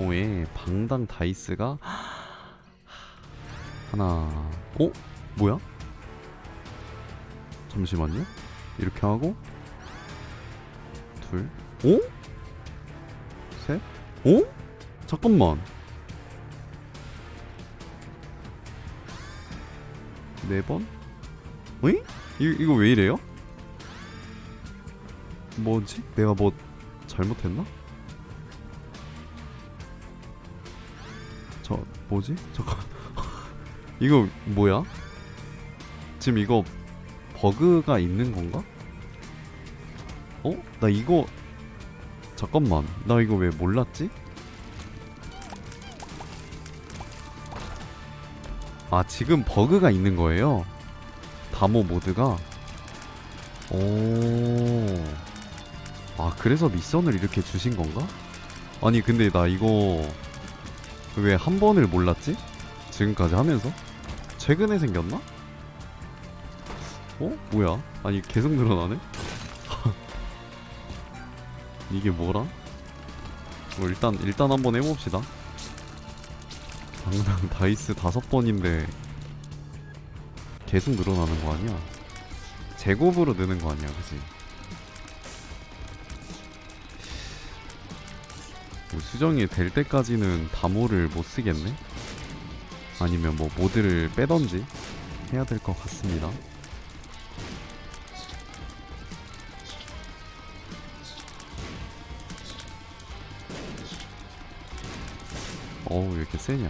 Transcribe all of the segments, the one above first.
다모에 방당 다이스가 하나 어? 뭐야? 잠시만요 이렇게 하고 둘 오? 셋 오? 잠깐만 네번 어이? 이, 이거 왜 이래요? 뭐지? 내가 뭐 잘못했나? 저 뭐지? 잠깐 이거 뭐야? 지금 이거 버그가 있는 건가? 어? 나 이거 잠깐만 나 이거 왜 몰랐지? 아 지금 버그가 있는 거예요 다모 모드가 오. 아 그래서 미션을 이렇게 주신 건가? 아니 근데 나 이거 왜 한 번을 몰랐지? 지금까지 하면서? 최근에 생겼나? 어? 뭐야? 아니 계속 늘어나네? 이게 뭐라? 뭐 일단 일단 한번 해봅시다. 당당 다이스 다섯 번인데 계속 늘어나는 거 아니야? 제곱으로 느는 거 아니야, 그지? 수정이 될 때까지는 다모를 못 쓰겠네? 아니면 뭐 모드를 빼던지 해야 될 것 같습니다. 어우 왜 이렇게 세냐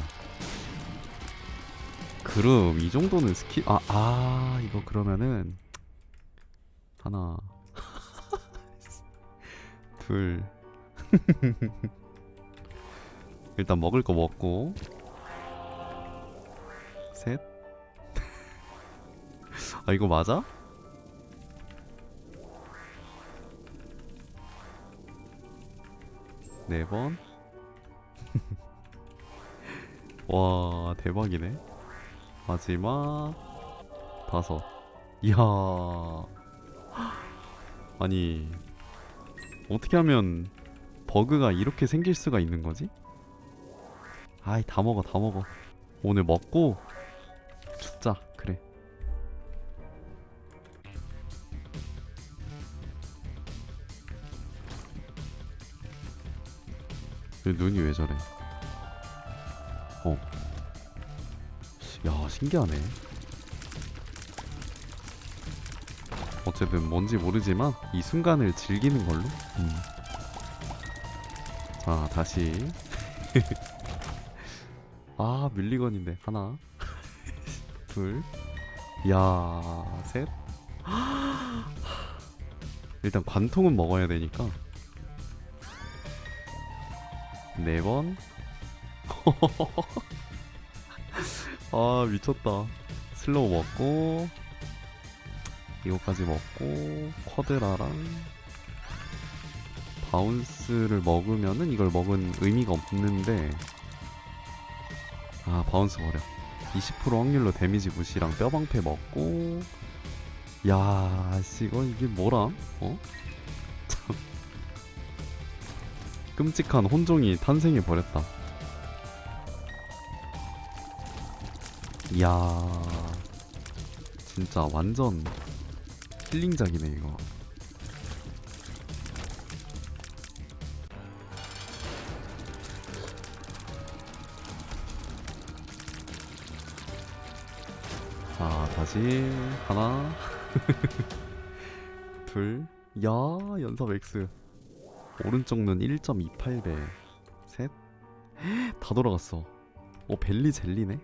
그럼 이 정도는 스킬 아, 아 이거 그러면은 하나 둘 일단 먹을 거 먹고 셋 아 이거 맞아? 네 번. 와 대박이네. 마지막 다섯. 이야. 아니 어떻게 하면 버그가 이렇게 생길 수가 있는 거지? 아이 다 먹어 다 먹어. 오늘 먹고 죽자 그래. 왜 눈이 왜 저래? 어. 야 신기하네. 어쨌든 뭔지 모르지만 이 순간을 즐기는 걸로. 음. 자 다시. 아 밀리건인데 하나, 둘, 야 셋. 일단 관통은 먹어야 되니까. 네 번. 아 미쳤다. 슬로우 먹고 이거까지 먹고 쿼드라랑 바운스를 먹으면은 이걸 먹은 의미가 없는데 아 바운스 버려. 20% 확률로 데미지 무시랑 뼈방패 먹고 야, 씨 이거 이게 뭐람? 어? 참 끔찍한 혼종이 탄생해 버렸다. 이야, 진짜 완전 힐링작이네 이거. 자, 다시 하나, 둘, 야, 연삽 X. 오른쪽 눈 1.28배, 셋, 다 돌아갔어. 오, 벨리 젤리네.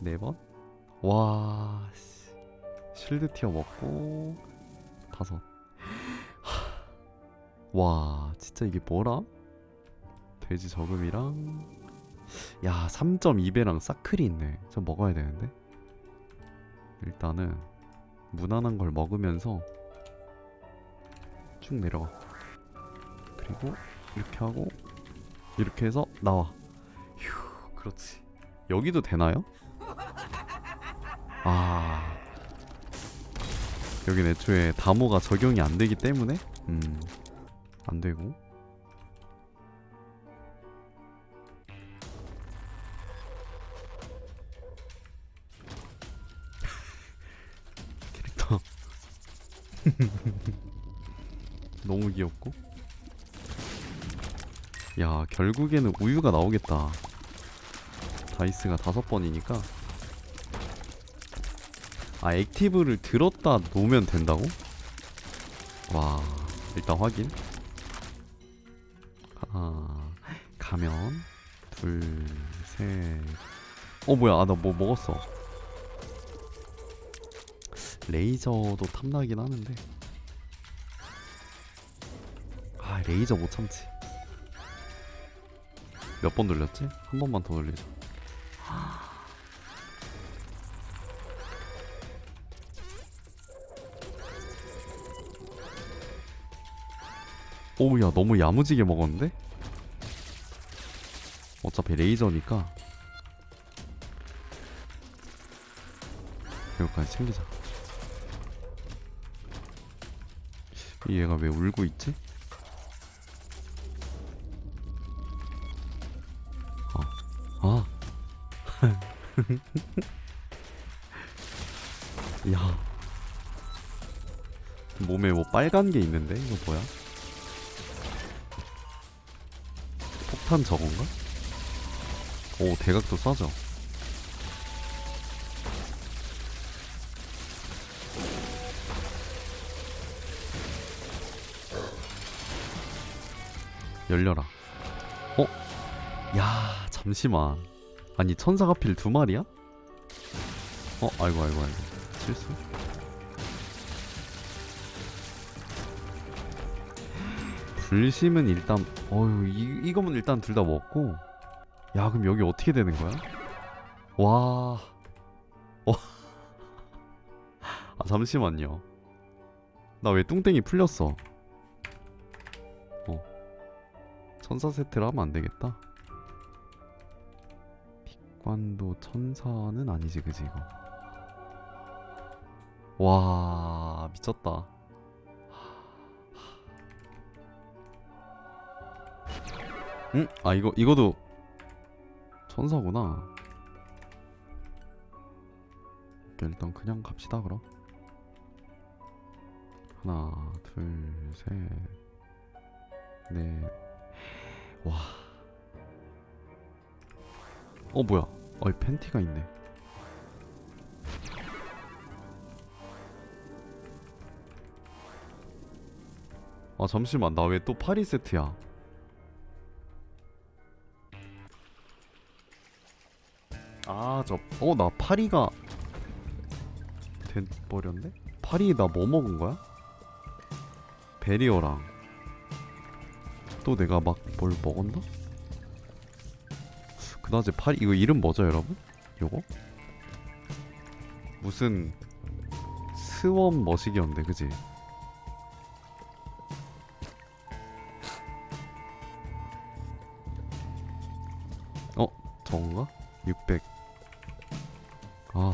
네 번. 와, 씨. 실드 티어 먹고 다섯. 하. 와, 진짜 이게 뭐라? 돼지 저금이랑 야, 3.2배랑 사클이 있네. 저 먹어야 되는데. 일단은 무난한 걸 먹으면서 쭉 내려가. 그리고 이렇게 하고 이렇게 해서 나와. 휴, 그렇지. 여기도 되나요? 아. 여긴 애초에 다모가 적용이 안 되기 때문에 음. 안 되고. 너무 귀엽고? 야 결국에는 우유가 나오겠다. 다이스가 다섯 번이니까. 아 액티브를 들었다 놓으면 된다고? 와 일단 확인. 하나 가면 둘셋어 뭐야 아 나 뭐 먹었어 레이저도 탐나긴 하는데. 아 레이저 못 참지. 몇 번 돌렸지? 한 번만 더 돌리자. 오야 너무 야무지게 먹었는데? 어차피 레이저니까. 이거까지 챙기자 얘가 왜 울고 있지? 아. 야. 몸에 뭐 빨간 게 있는데? 이거 뭐야? 폭탄 저건가? 오, 대각도 쏴져. 열려라. 어? 야, 잠시만. 아니, 천사가 필 두 마리야? 어, 아이고, 아이고, 아이고. 실수? 불심은 일단, 어휴, 이, 이거면 일단 둘 다 먹고. 야, 그럼 여기 어떻게 되는 거야? 와. 와. 아, 잠시만요. 나 왜 뚱땡이 풀렸어? 어. 천사 세트를 하면 안 되겠다. 관도 천사는 아니지 그지 이거? 와 미쳤다. 응? 아 이거 이거도 천사구나. 일단 그냥 갑시다 그럼. 하나 둘 셋 넷 와 어 뭐야? 어이 팬티가 있네. 아 잠시만 나 왜 또 파리 세트야? 아 저 어 나 파리가 된 버렸네? 파리 나 뭐 먹은 거야? 베리어랑 또 내가 막 뭘 먹었나? 그나저나 파리 이거 이름 뭐죠 여러분? 요거? 무슨 스원 머시기였는데 그지? 어? 저건가? 600 아,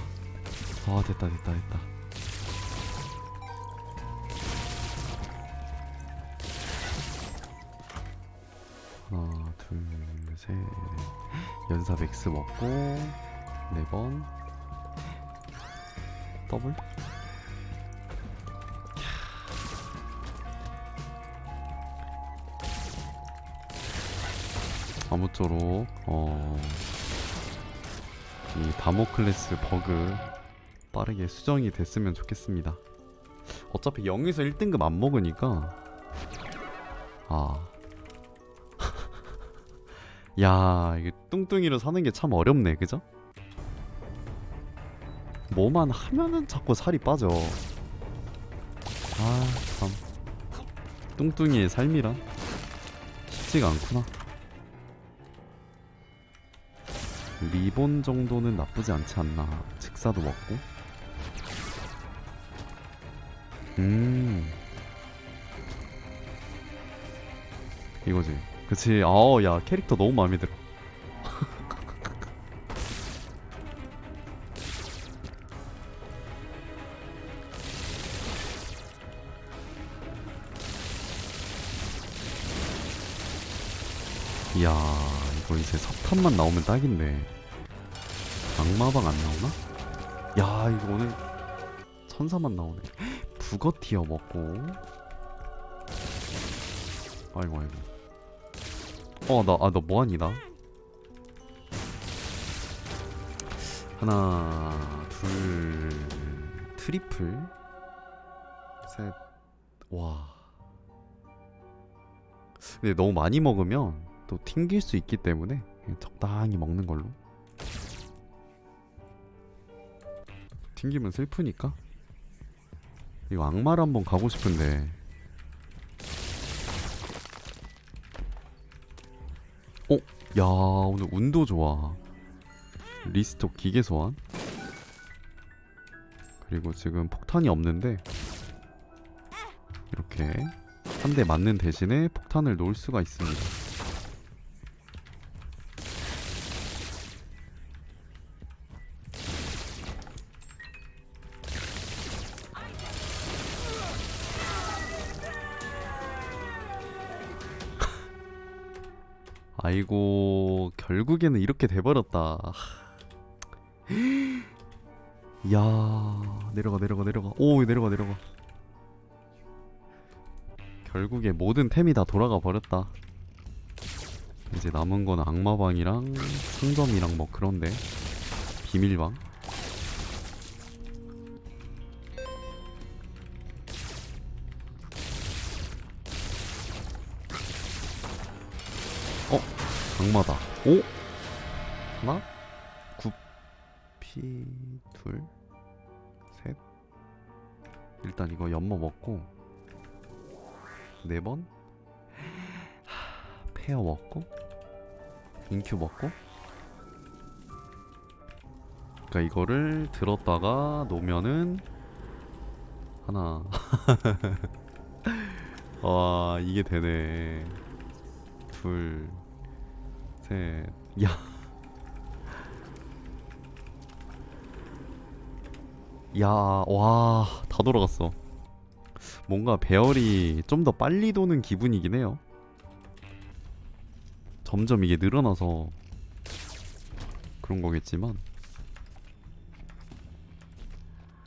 아 됐다 됐다 됐다 셋 연사 맥스 먹고 네 번. 더블? 아무쪼록 어, 이 다모클레스 버그 빠르게 수정이 됐으면 좋겠습니다. 어차피 0에서 1등급 안 먹으니까. 아 야, 이게 뚱뚱이로 사는 게 참 어렵네, 그죠? 뭐만 하면은 자꾸 살이 빠져. 아, 참. 뚱뚱이의 삶이란 쉽지가 않구나. 리본 정도는 나쁘지 않지 않나. 직사도 먹고. 음. 이거지. 그치. 어, 야, 캐릭터 너무 마음에 들어. 이야, 이거 이제 석탄만 나오면 딱인데. 악마방 안 나오나? 야, 이거 오늘 천사만 나오네. 국어 티어 먹고 아이고 아이고 어나 아 너 뭐하니 나? 하나 둘 트리플? 셋와. 근데 너무 많이 먹으면 또 튕길 수 있기 때문에 적당히 먹는 걸로. 튕기면 슬프니까? 이거 악마를 한번 가고 싶은데 야 오늘 운도 좋아. 리스톡 기계 소환. 그리고 지금 폭탄이 없는데 이렇게 한 대 맞는 대신에 폭탄을 놓을 수가 있습니다 아이고 결국에는 이렇게 돼버렸다. 야 내려가 내려가 내려가. 오 내려가 내려가. 결국에 모든 템이 다 돌아가 버렸다. 이제 남은 건 악마방이랑 상점이랑 뭐 그런데. 비밀방 악마다 오? 하나? 구피 둘? 셋? 일단 이거 연모 먹고 네 번? 하, 페어 먹고 인큐 먹고 그러니까 이거를 들었다가 놓으면은 하나 와 이게 되네 둘 셋 야 야, 와, 다 돌아갔어. 뭔가 배열이 좀 더 빨리 도는 기분이긴 해요. 점점 이게 늘어나서 그런 거겠지만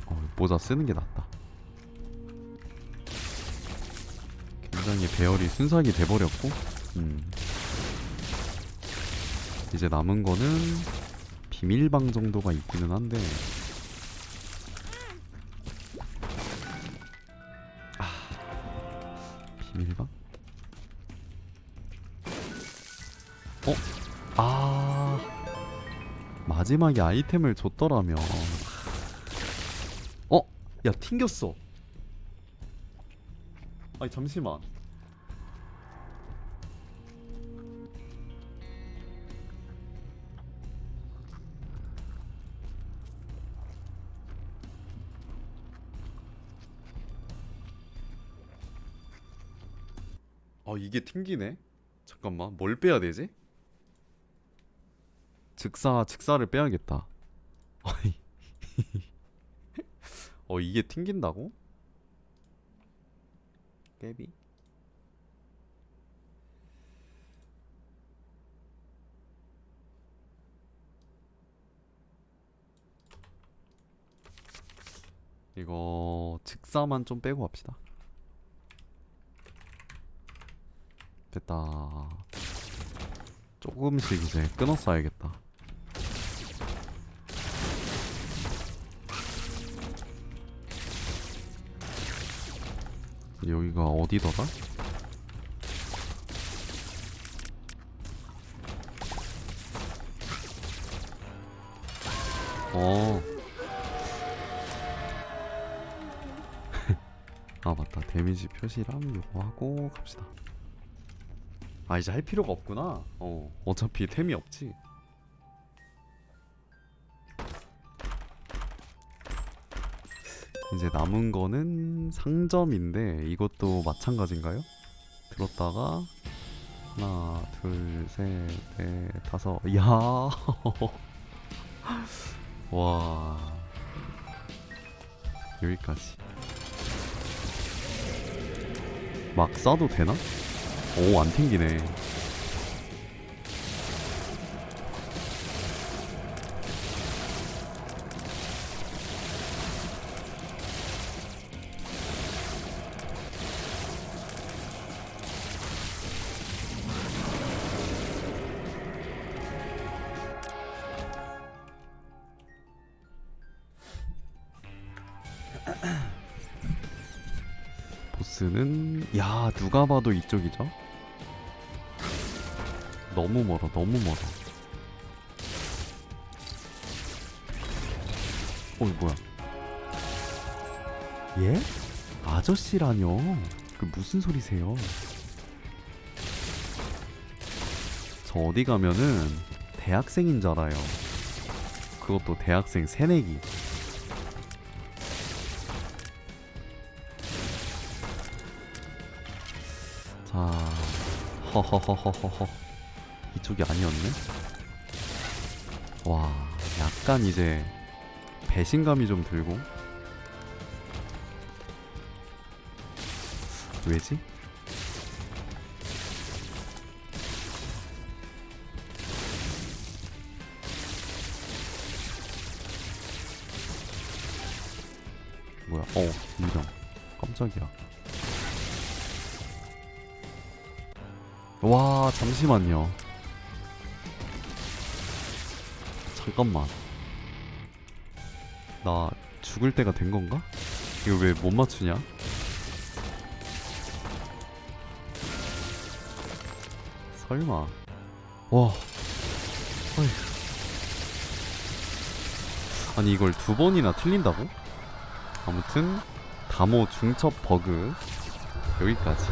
어, 모자 쓰는 게 낫다. 굉장히 배열이 순삭이 돼버렸고 음. 이제 남은 거는 비밀방 정도가 있기는 한데 비밀방? 어? 아 마지막에 아이템을 줬더라면 어? 야 튕겼어 아니 잠시만 아 이게 튕기네 잠깐만 뭘 빼야 되지? 즉사 즉사를 빼야겠다. 어 이게 튕긴다고? 깨비? 이거 즉사만 좀 빼고 합시다 됐다 조금씩 이제 끊어 써야겠다 여기가 어디더라? 어. 아 맞다 데미지 표시랑 요거 하고 갑시다 아 이제 할 필요가 없구나. 어 어차피 템이 없지. 이제 남은 거는 상점인데 이것도 마찬가지인가요? 들었다가 하나 둘셋넷 다섯. 야. 와. 여기까지. 막 싸도 되나? 오, 안 튕기네. 보스는 야 누가 봐도 이쪽이죠? 너무 멀어 너무 멀어. 어이 뭐야? 예? 아저씨라뇨? 그 무슨 소리세요? 저 어디 가면은 대학생인 줄 알아요. 그것도 대학생 새내기. 자, 허허허허허허 이쪽이 아니었네. 와, 약간 이제 배신감이 좀 들고. 왜지? 뭐야? 어, 유령. 깜짝이야. 와 잠시만요 잠깐만 나 죽을 때가 된 건가? 이거 왜 못 맞추냐? 설마 와 어휴. 아니 이걸 두 번이나 틀린다고? 아무튼 다모 중첩 버그 여기까지